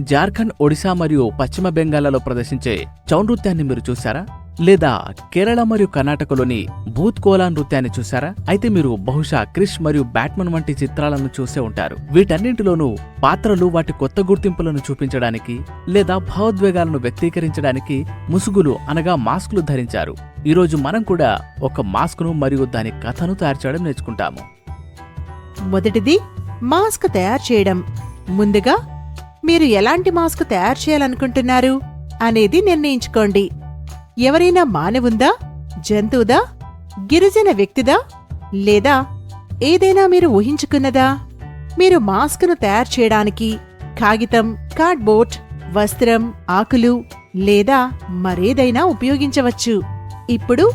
జార్ఖండ్ ఒడిశా మరియు పశ్చిమ బెంగాల్లో ప్రదర్శించే చౌ నృత్యాన్ని మీరు చూసారా లేదా కేరళ మరియు కర్ణాటకలోని భూత్ కోలా నృత్యాన్ని చూసారా అయితే మీరు బహుశా క్రిష్ మరియు బ్యాట్మన్ వంటి చిత్రాలను చూసే ఉంటారు. వీటన్నింటిలోనూ పాత్రలు వాటి కొత్త గుర్తింపులను చూపించడానికి లేదా భావోద్వేగాలను వ్యక్తీకరించడానికి ముసుగులు అనగా మాస్కులు ధరించారు. ఈరోజు మనం కూడా ఒక మాస్క్ను మరియు దాని కథను తయారు చేయడం నేర్చుకుంటాము. మొదటిది మాస్క్ తయారు చేయడం. ముందుగా మీరు ఎలాంటి మాస్క్ తయారు చేయాలనుకుంటున్నారు అనేది నిర్ణయించుకోండి. ఎవరైనా మానవుందా జంతువుదా గిరిజన వ్యక్తిదా లేదా ఏదైనా మీరు ఊహించుకున్నదా? మీరు మాస్క్ను తయారు చేయడానికి కాగితం కార్డ్బోర్డ్ వస్త్రం ఆకులు లేదా మరేదైనా ఉపయోగించవచ్చు. ఇప్పుడు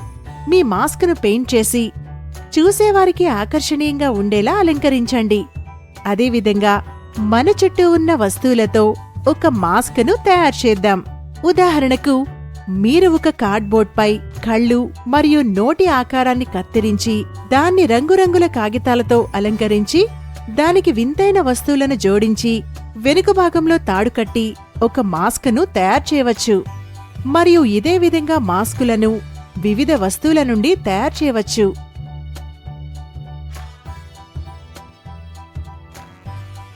మీ మాస్క్ను పెయింట్ చేసి చూసేవారికి ఆకర్షణీయంగా ఉండేలా అలంకరించండి. అదేవిధంగా మన చుట్టూ ఉన్న వస్తువులతో ఒక మాస్క్ను తయారు చేద్దాం. ఉదాహరణకు మీరు ఒక కార్డ్బోర్డ్పై కళ్ళు మరియు నోటి ఆకారాన్ని కత్తిరించి దాన్ని రంగురంగుల కాగితాలతో అలంకరించి దానికి వింతైన వస్తువులను జోడించి వెనుక భాగంలో తాడు కట్టి ఒక మాస్క్ను తయారు చేయవచ్చు. మరియు ఇదే విధంగా మాస్కులను వివిధ వస్తువుల నుండి తయారు చేయవచ్చు.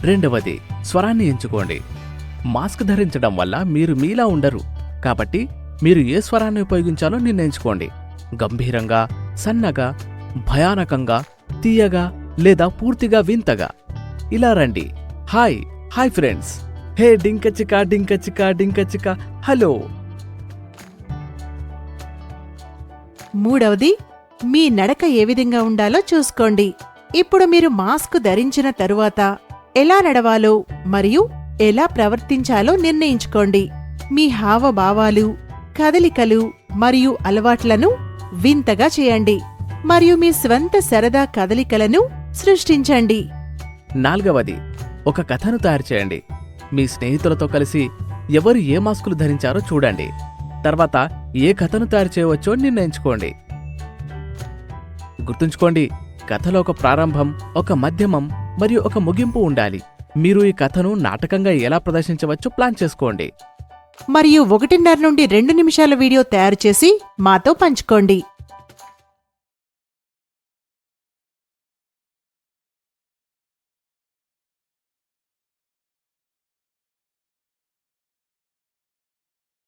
రెండవది స్వరాన్ని ఎంచుకోండి. మాస్క్ ధరించడం వల్ల మీరు మీలా ఉండరు. కాబట్టి మీరు ఏ స్వరాన్ని ఉపయోగించాలో నిర్ణయించుకోండి. గంభీరంగా సన్నగా భయానకంగా తీయగా లేదా పూర్తిగా వింతగా. ఇలా రండి. హాయ్ హాయ్ ఫ్రెండ్స్ హే డింకచిక డింకచిక డింకచిక హలో మూడవది మీ నడక ఏ విధంగా ఉండాలో చూసుకోండి. ఇప్పుడు మీరు మాస్క్ ధరించిన తరువాత ఎలా నడవాలో మరియు ఎలా ప్రవర్తించాలో నిర్ణయించుకోండి. మీ హావభావాలు కదలికలు మరియు అలవాట్లను వింతగా చేయండి మరియు మీ స్వంత సరదా కదలికలను సృష్టించండి. నాలుగవది ఒక కథను తయారు చేయండి. మీ స్నేహితులతో కలిసి ఎవరు ఏ మాస్కులు ధరించారో చూడండి. తర్వాత ఏ కథను తయారు చేయవచ్చో నిర్ణయించుకోండి. గుర్తుంచుకోండి కథలో ఒక ప్రారంభం ఒక మధ్యమం మరియు ఒక ముగింపు ఉండాలి. మీరు ఈ కథను నాటకంగా ఎలా ప్రదర్శించవచ్చో ప్లాన్ చేసుకోండి. మరియు ఒకటిన్నర నుండి రెండు నిమిషాల వీడియో తయారు చేసి మాతో పంచుకోండి.